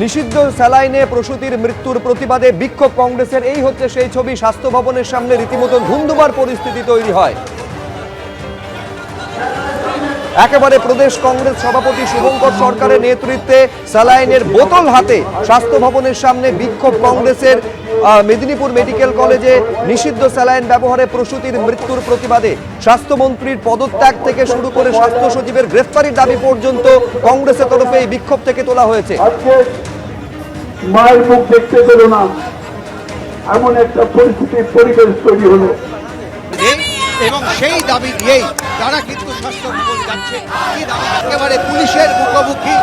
নিষিদ্ধ স্যালাইনে প্রসূতির মৃত্যুর প্রতিবাদে বিক্ষোভ কংগ্রেসের এই হচ্ছে সেই ছবি। স্বাস্থ্য ভবনের সামনে রীতিমতো ধুমধুমার পরিস্থিতি তৈরি হয়। একেবারে প্রদেশ কংগ্রেস সভাপতি শুভঙ্কর সরকারের নেতৃত্বে স্যালাইনের বোতল হাতে স্বাস্থ্য ভবনের সামনে বিক্ষোভ কংগ্রেসের মেদিনীপুর মেডিকেল কলেজে নিষিদ্ধ স্যালাইন ব্যবহারে প্রসূতির মৃত্যুর প্রতিবাদে স্বাস্থ্যমন্ত্রীর পদত্যাগ থেকে শুরু করে স্বাস্থ্য সচিবের গ্রেফতারির দাবি পর্যন্ত কংগ্রেসের তরফে এই বিক্ষোভ থেকে তোলা হয়েছে। মায়ের মুখ দেখতে পেল না। এমন একটা পরিস্থিতির পরিবেশ তৈরি হলো। এবং সেই দাবি দিয়েই তারা কিন্তু ভবন যাচ্ছে একেবারে পুলিশের মুখোমুখি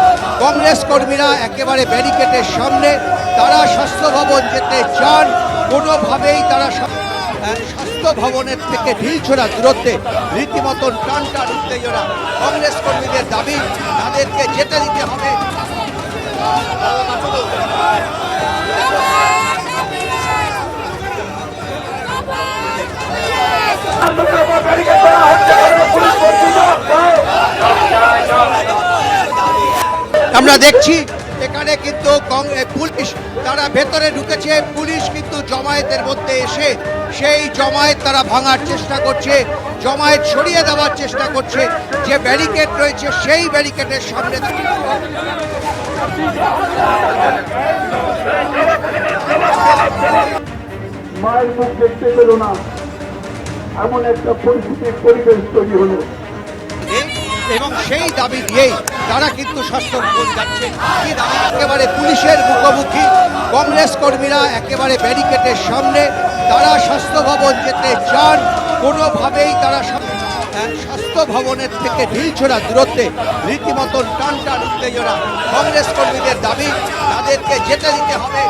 কংগ্রেস কর্মীরা একেবারে ব্যারিকেডের সামনে তারা স্বাস্থ্য ভবন যেতে চান কোনোভাবেই তারা স্বাস্থ্য ভবনের থেকে ঢিলছোড়া দূরত্বে রীতিমতন টান টান উত্তেজনা কংগ্রেস কর্মীদের দাবি তাদেরকে যেতে দিতে হবে আমরা দেখছি, এখানে কিন্তু পুলিশ, তারা ভেতরে ঢুকেছে, পুলিশ কিন্তু জমায়েতের মধ্যে এসে সেই জমায়েত তারা ভাঙার চেষ্টা করছে, জমায়েত সরিয়ে দেওয়ার চেষ্টা করছে, যে ব্যারিকেড রয়েছে সেই ব্যারিকেডের সামনে মায়ের মুখ দেখতে পেল না। এমন একটা পরিস্থিতির পরিবেশ তৈরি হলো। এবং সেই দাবি দিয়েই তারা কিন্তু স্বাস্থ্য ভবন যাচ্ছে। একেবারে পুলিশের মুখোমুখি। কংগ্রেস কর্মীরা একেবারে ব্যারিকেডের সামনে। তারা স্বাস্থ্য ভবন যেতে চান। কোনোভাবেই তারা সা- স্বাস্থ্য ভবনের থেকে ঢিলছোড়া দূরত্বে রীতিমতন টান টান উত্তেজনা। কংগ্রেস কর্মীদের দাবি, তাদেরকে যেতে দিতে হবে।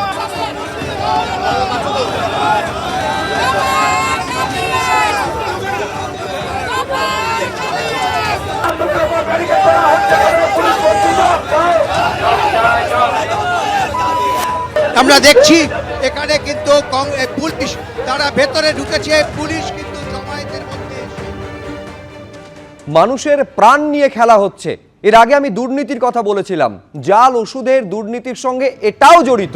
আমরা দেখছি, এখানে কিন্তু পুলিশ, তারা ভেতরে ঢুকেছে, পুলিশ কিন্তু মানুষের প্রাণ নিয়ে খেলা হচ্ছে। এর আগে আমি দুর্নীতির কথা বলেছিলাম। জাল ওষুধের দুর্নীতির সঙ্গে এটাও জড়িত।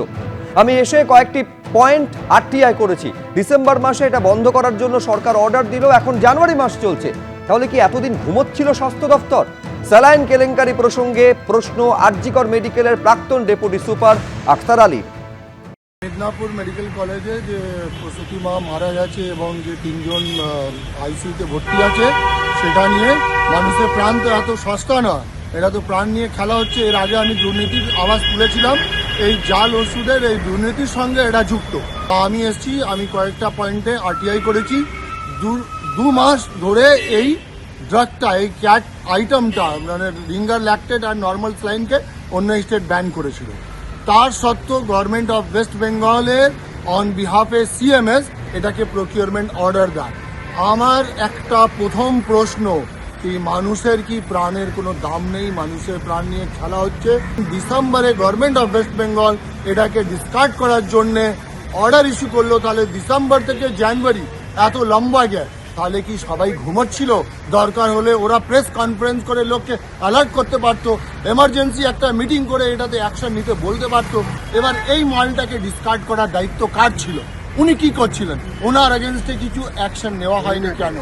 আমি এসে কয়েকটি পয়েন্ট আরটিআই করেছি। ডিসেম্বর মাসে এটা বন্ধ করার জন্য সরকার অর্ডার দিল এখন জানুয়ারি মাস চলছে। তাহলে কি এতদিন ঘুমোচ্ছিল স্বাস্থ্য দফতর স্যালাইন কেলেঙ্কারি প্রসঙ্গে প্রশ্ন আরজিকর মেডিকেলের প্রাক্তন deputy super Akhtar Ali. Medinipur medical কলেজে যে প্রসূতি মা মারা গেছে এবং যে তিনজন আইসিইউতে ভর্তি আছে, সেটা নিয়ে মানুষের প্রাণ তো এত সস্তা না এটা তো প্রাণ নিয়ে খেলা হচ্ছে। এর আগে আমি দুর্নীতির আওয়াজ তুলেছিলাম। এই জাল ওষুধের, এই দুর্নীতির সঙ্গে এটা যুক্ত। আমি এসেছি, আমি কয়েকটা পয়েন্টে আরটিআই করেছি। দু মাস ধরে এই ড্রাগটা, এই ক্যাট আইটেমটা মানে রিঙ্গার ল্যাকটেড আর নর্মাল স্লাইনকে অন্য স্টেট ব্যান করেছিল। তার সত্ত্বেও গভর্নমেন্ট অফ ওয়েস্ট বেঙ্গলের অন বিহাফে সিএমএস এটাকে প্রকিউরমেন্ট অর্ডার দেয়। আমার একটা প্রথম প্রশ্ন, কি মানুষের কি প্রাণের কোনো দাম নেই? মানুষের প্রাণ নিয়ে খেলা হচ্ছে। ডিসেম্বরে গভর্নমেন্ট অফ ওয়েস্ট বেঙ্গল এটাকে ডিসকার্ড করার জন্যে অর্ডার ইস্যু করল, তাহলে ডিসেম্বর থেকে জানুয়ারি এত লম্বা গ্যাপ তাহলে কি সবাই ঘুমোচ্ছিল? দরকার হলে ওরা প্রেস কনফারেন্স করে লোককে অ্যালার্ট করতে পারতো। এমার্জেন্সি একটা মিটিং করে এটাতে অ্যাকশন নিতে বলতে পারতো। এবার এই মালটাকে ডিসকার্ড করার দায়িত্ব কার ছিল? উনি কি করছিলেন? ওনার এগেনস্টে কিছু অ্যাকশন নেওয়া হয়নি কেন?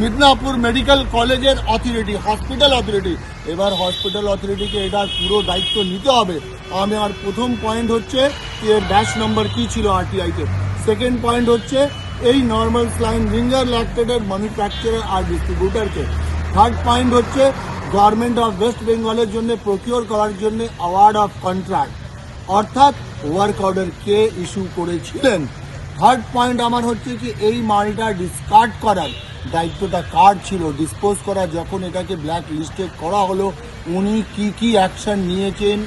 মিদনাপুর মেডিকেল কলেজের অথরিটি হসপিটাল অথরিটি এবার হসপিটাল অথরিটিকে এটার পুরো দায়িত্ব নিতে হবে। আমার প্রথম পয়েন্ট হচ্ছে, এর ব্যাচ নম্বর কি ছিল আরটিআইতে সেকেন্ড পয়েন্ট হচ্ছে এই নর্মাল স্লাইন রিঙ্গার ল্যাকটেডের ম্যানুফ্যাকচারার আর ডিস্ট্রিবিউটারকে থার্ড পয়েন্ট হচ্ছে গভর্নমেন্ট অফ ওয়েস্ট বেঙ্গলের জন্য প্রকিওর করার জন্য অ্যাওয়ার্ড অফ কন্ট্রাক্ট অর্থাৎ ওয়ার্ক অর্ডার কে ইস্যু করেছিলেন। থার্ড পয়েন্ট আমার হচ্ছে কি, এই মালটা ডিসকার্ড করার দায়িত্বটা কার ছিল? ডিসপোজ করা, যখন এটাকে ব্ল্যাক লিস্টে করা হলো, উনি কি কি অ্যাকশন নিয়েছেন?